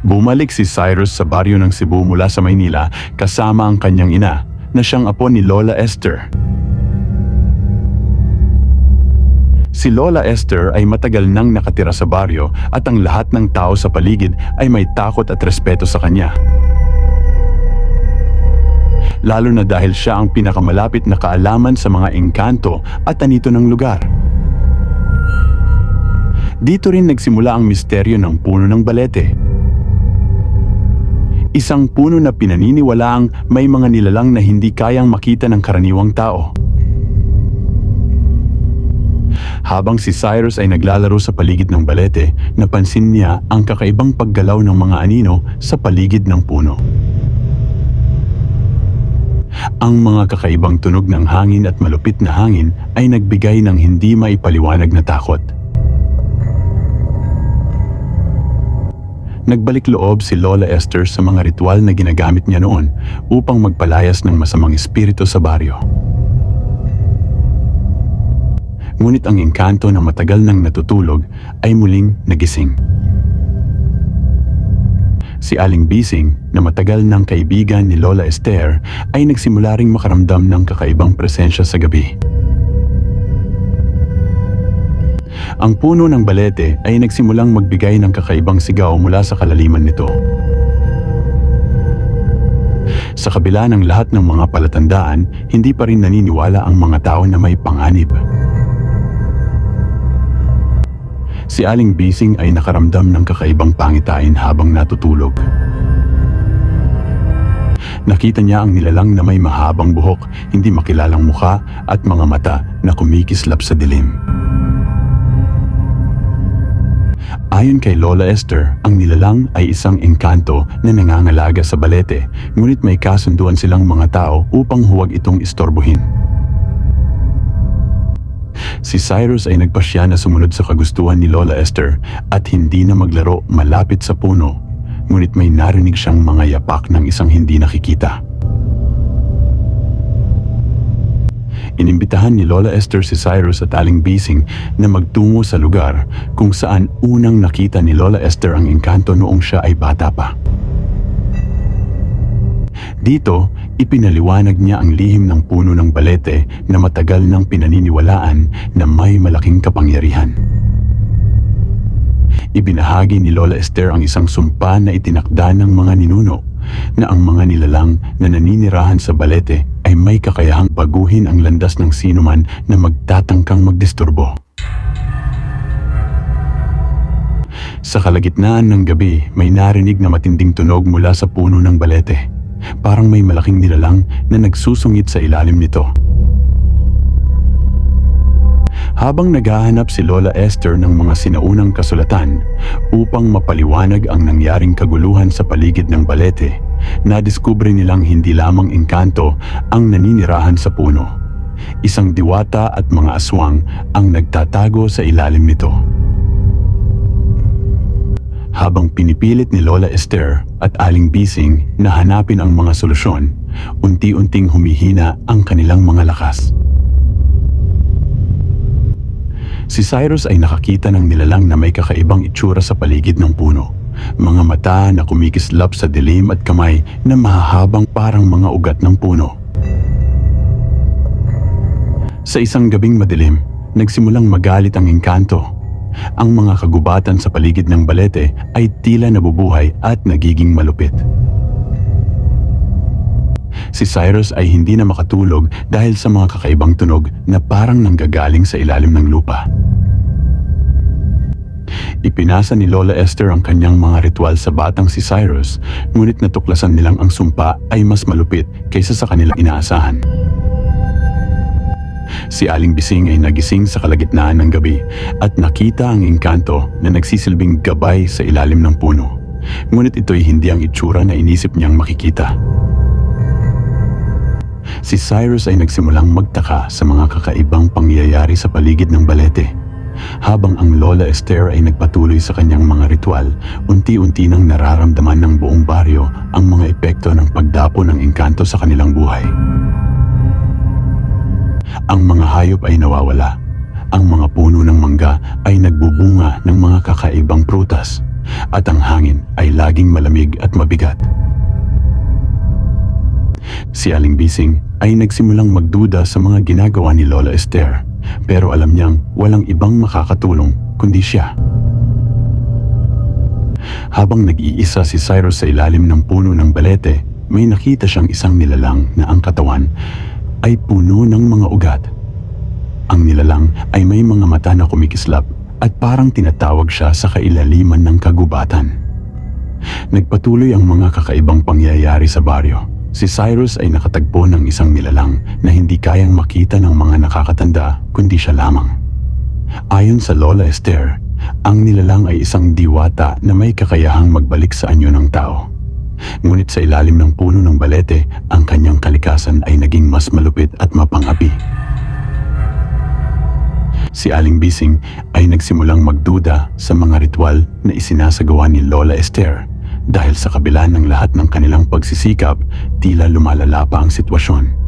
Bumalik si Cyrus sa baryo ng Cebu mula sa Maynila kasama ang kanyang ina na siyang apo ni Lola Esther. Si Lola Esther ay matagal nang nakatira sa baryo at ang lahat ng tao sa paligid ay may takot at respeto sa kanya. Lalo na dahil siya ang pinakamalapit na kaalaman sa mga engkanto at anito ng lugar. Dito rin nagsimula ang misteryo ng puno ng balete. Isang puno na pinaniniwalaang may mga nilalang na hindi kayang makita ng karaniwang tao. Habang si Cyrus ay naglalaro sa paligid ng balete, napansin niya ang kakaibang paggalaw ng mga anino sa paligid ng puno. Ang mga kakaibang tunog ng hangin at malupit na hangin ay nagbigay ng hindi maipaliwanag na takot. Nagbalik loob si Lola Esther sa mga ritual na ginagamit niya noon upang magpalayas ng masamang espiritu sa baryo. Ngunit ang engkanto na matagal nang natutulog ay muling nagising. Si Aling Bising na matagal ng kaibigan ni Lola Esther ay nagsimula ring makaramdam ng kakaibang presensya sa gabi. Ang puno ng balete ay nagsimulang magbigay ng kakaibang sigaw mula sa kalaliman nito. Sa kabila ng lahat ng mga palatandaan, hindi pa rin naniniwala ang mga tao na may panganib. Si Aling Bising ay nakaramdam ng kakaibang pangitain habang natutulog. Nakita niya ang nilalang na may mahabang buhok, hindi makilalang mukha at mga mata na kumikislap sa dilim. Ayon kay Lola Esther, ang nilalang ay isang engkanto na nangangalaga sa balete, ngunit may kasunduan silang mga tao upang huwag itong istorbohin. Si Cyrus ay nagpasya na sumunod sa kagustuhan ni Lola Esther at hindi na maglaro malapit sa puno, ngunit may narinig siyang mga yapak ng isang hindi nakikita. Inimbitahan ni Lola Esther si Cyrus at Aling Bising na magtungo sa lugar kung saan unang nakita ni Lola Esther ang engkanto noong siya ay bata pa. Dito, ipinaliwanag niya ang lihim ng puno ng balete na matagal nang pinaniniwalaan na may malaking kapangyarihan. Ibinahagi ni Lola Esther ang isang sumpa na itinakda ng mga ninuno na ang mga nilalang na naninirahan sa balete ay may kakayahang baguhin ang landas ng sinuman na magtatangkang magdisturbo. Sa kalagitnaan ng gabi, may narinig na matinding tunog mula sa puno ng balete. Parang may malaking nilalang na nagsusungit sa ilalim nito. Habang naghahanap si Lola Esther ng mga sinaunang kasulatan upang mapaliwanag ang nangyaring kaguluhan sa paligid ng balete, nadiskubre nilang hindi lamang engkanto ang naninirahan sa puno. Isang diwata at mga aswang ang nagtatago sa ilalim nito. Habang pinipilit ni Lola Esther at Aling Bising na hanapin ang mga solusyon, unti-unting humihina ang kanilang mga lakas. Si Cyrus ay nakakita ng nilalang na may kakaibang itsura sa paligid ng puno. Mga mata na kumikislap sa dilim at kamay na mahahabang parang mga ugat ng puno. Sa isang gabing madilim, nagsimulang magalit ang engkanto. Ang mga kagubatan sa paligid ng balete ay tila nabubuhay at nagiging malupit. Si Cyrus ay hindi na makatulog dahil sa mga kakaibang tunog na parang nanggagaling sa ilalim ng lupa. Ipinasa ni Lola Esther ang kanyang mga ritual sa batang si Cyrus, ngunit natuklasan nilang ang sumpa ay mas malupit kaysa sa kanilang inaasahan. Si Aling Bising ay nagising sa kalagitnaan ng gabi at nakita ang engkanto na nagsisilbing gabay sa ilalim ng puno. Ngunit ito'y hindi ang itsura na inisip niyang makikita. Si Cyrus ay nagsimulang magtaka sa mga kakaibang pangyayari sa paligid ng balete. Habang ang Lola Esther ay nagpatuloy sa kanyang mga ritual, unti-unti nang nararamdaman ng buong baryo ang mga epekto ng pagdapo ng engkanto sa kanilang buhay. Ang mga hayop ay nawawala. Ang mga puno ng mangga ay nagbubunga ng mga kakaibang prutas. at ang hangin ay laging malamig at mabigat. Si Aling Bising ay nagsimulang magduda sa mga ginagawa ni Lola Esther pero alam niyang walang ibang makakatulong kundi siya. Habang nag-iisa si Cyrus sa ilalim ng puno ng balete, may nakita siyang isang nilalang na ang katawan ay puno ng mga ugat. Ang nilalang ay may mga mata na kumikislap at parang tinatawag siya sa kailaliman ng kagubatan. Nagpatuloy ang mga kakaibang pangyayari sa baryo. Si Cyrus ay nakatagpo ng isang nilalang na hindi kayang makita ng mga nakakatanda kundi siya lamang. Ayon sa Lola Esther, ang nilalang ay isang diwata na may kakayahang magbalik sa anyo ng tao. Ngunit sa ilalim ng puno ng balete, ang kanyang kalikasan ay naging mas malupit at mapangapi. Si Aling Bising ay nagsimulang magduda sa mga ritual na isinasagawa ni Lola Esther dahil sa kabila ng lahat ng kanilang pagsisikap, tila lumalala pa ang sitwasyon.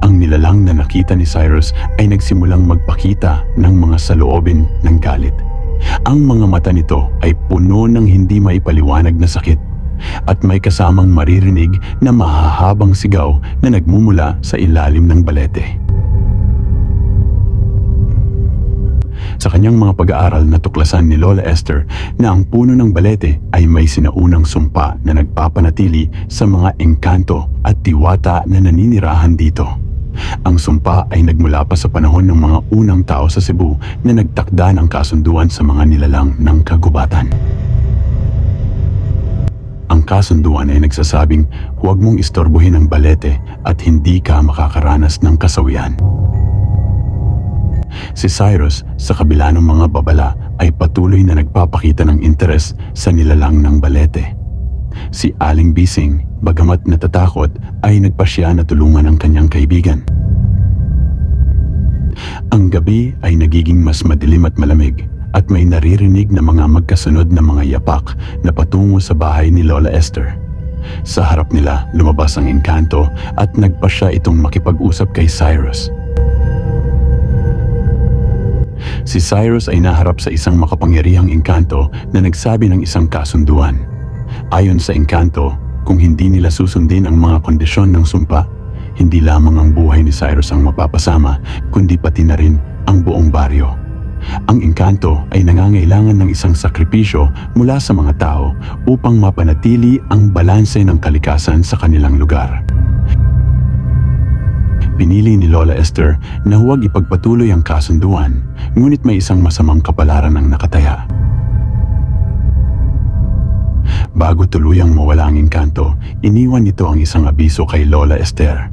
Ang nilalang na nakita ni Cyrus ay nagsimulang magpakita ng mga saloobin ng galit. Ang mga mata nito ay puno ng hindi maipaliwanag na sakit at may kasamang maririnig na mahahabang sigaw na nagmumula sa ilalim ng balete. Sa kanyang mga pag-aaral natuklasan ni Lola Esther na ang puno ng balete ay may sinaunang sumpa na nagpapanatili sa mga engkanto at diwata na naninirahan dito. Ang sumpa ay nagmula pa sa panahon ng mga unang tao sa Cebu na nagtakda ng kasunduan sa mga nilalang ng kagubatan. Ang kasunduan ay nagsasabing huwag mong istorbohin ang balete at hindi ka makakaranas ng kasawian. Si Cyrus, sa kabila ng mga babala, ay patuloy na nagpapakita ng interes sa nilalang ng balete. Si Aling Bising, bagamat natatakot, ay nagpasya na tulungan ang kanyang kaibigan. Ang gabi ay nagiging mas madilim at malamig at may naririnig na mga magkasunod na mga yapak na patungo sa bahay ni Lola Esther. Sa harap nila, lumabas ang engkanto at nagpasya itong makipag-usap kay Cyrus. Si Cyrus ay naharap sa isang makapangyarihang engkanto na nagsabi ng isang kasunduan. Ayon sa engkanto, kung hindi nila susundin ang mga kondisyon ng sumpa, hindi lamang ang buhay ni Cyrus ang mapapasama, kundi pati na rin ang buong baryo. Ang engkanto ay nangangailangan ng isang sakripisyo mula sa mga tao upang mapanatili ang balanse ng kalikasan sa kanilang lugar. Pinili ni Lola Esther na huwag ipagpatuloy ang kasunduan, ngunit may isang masamang kapalaran ang nakataya. Bago tuluyang mawala ang engkanto, iniwan nito ang isang abiso kay Lola Esther.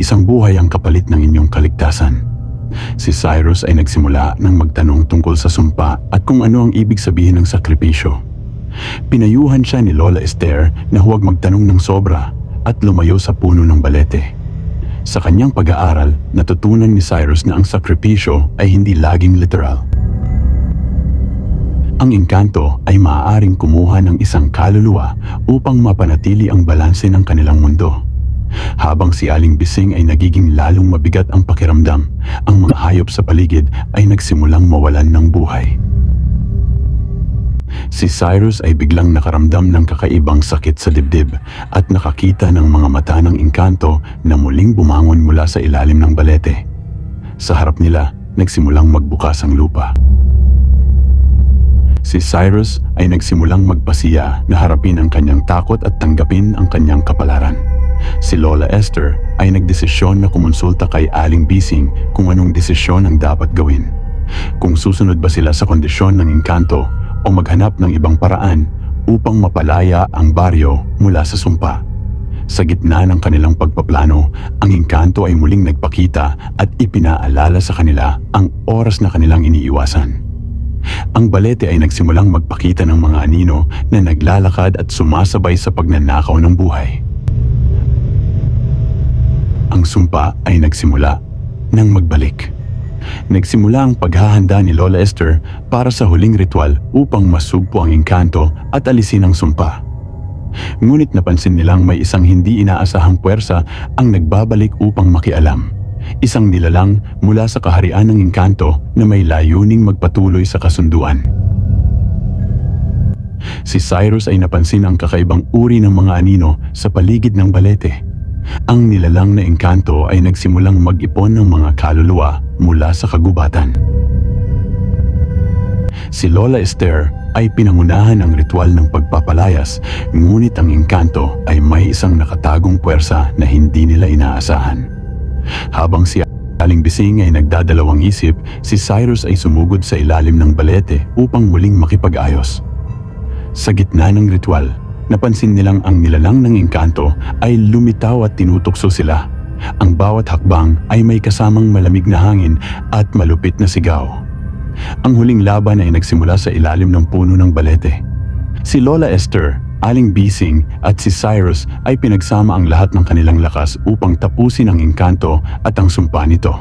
Isang buhay ang kapalit ng inyong kaligtasan. Si Cyrus ay nagsimula ng magtanong tungkol sa sumpa at kung ano ang ibig sabihin ng sakripisyo. Pinayuhan siya ni Lola Esther na huwag magtanong ng sobra at lumayo sa puno ng balete. Sa kanyang pag-aaral, natutunan ni Cyrus na ang sakripisyo ay hindi laging literal. Ang engkanto ay maaaring kumuha ng isang kaluluwa upang mapanatili ang balanse ng kanilang mundo. Habang si Aling Bising ay nagiging lalong mabigat ang pakiramdam, ang mga hayop sa paligid ay nagsimulang mawalan ng buhay. Si Cyrus ay biglang nakaramdam ng kakaibang sakit sa dibdib at nakakita ng mga mata ng engkanto na muling bumangon mula sa ilalim ng balete. Sa harap nila, nagsimulang magbukas ang lupa. Si Cyrus ay nagsimulang magpasiya na harapin ang kanyang takot at tanggapin ang kanyang kapalaran. Si Lola Esther ay nagdesisyon na kumonsulta kay Aling Bising kung anong desisyon ang dapat gawin. Kung susunod ba sila sa kondisyon ng engkanto o maghanap ng ibang paraan upang mapalaya ang baryo mula sa sumpa. Sa gitna ng kanilang pagpaplano, ang engkanto ay muling nagpakita at ipinaalala sa kanila ang oras na kanilang iniiwasan. Ang balete ay nagsimulang magpakita ng mga anino na naglalakad at sumasabay sa pagnanakaw ng buhay. Ang sumpa ay nagsimula nang magbalik. Nagsimula ang paghahanda ni Lola Esther para sa huling ritual upang masugpo ang engkanto at alisin ang sumpa. Ngunit napansin nilang may isang hindi inaasahang puwersa ang nagbabalik upang makialam. Isang nilalang mula sa kaharian ng engkanto na may layuning magpatuloy sa kasunduan. Si Cyrus ay napansin ang kakaibang uri ng mga anino sa paligid ng balete. Ang nilalang na engkanto ay nagsimulang mag-ipon ng mga kaluluwa mula sa kagubatan. Si Lola Esther ay pinangunahan ng ritual ng pagpapalayas, ngunit ang engkanto ay may isang nakatagong puwersa na hindi nila inaasahan. Habang si Aling Bising ay nagdadalawang isip, si Cyrus ay sumugod sa ilalim ng balete upang muling makipag-ayos. Sa gitna ng ritual, napansin nilang ang nilalang ng engkanto ay lumitaw at tinutokso sila. Ang bawat hakbang ay may kasamang malamig na hangin at malupit na sigaw. Ang huling laban ay nagsimula sa ilalim ng puno ng balete. Si Lola Esther, Aling Bising at si Cyrus ay pinagsama ang lahat ng kanilang lakas upang tapusin ang engkanto at ang sumpa nito.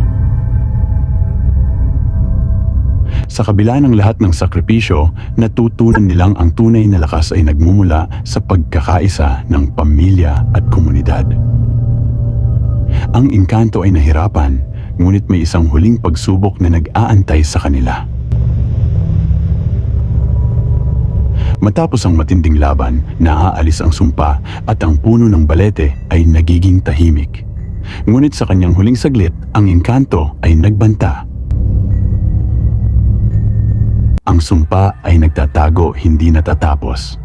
Sa kabila ng lahat ng sakripisyo, natutunan nilang ang tunay na lakas ay nagmumula sa pagkakaisa ng pamilya at komunidad. Ang engkanto ay nahirapan, ngunit may isang huling pagsubok na nag-aantay sa kanila. Matapos ang matinding laban, naaalis ang sumpa at ang puno ng balete ay nagiging tahimik. Ngunit sa kanyang huling saglit, ang engkanto ay nagbanta. Ang sumpa ay nagtatago hindi natatapos.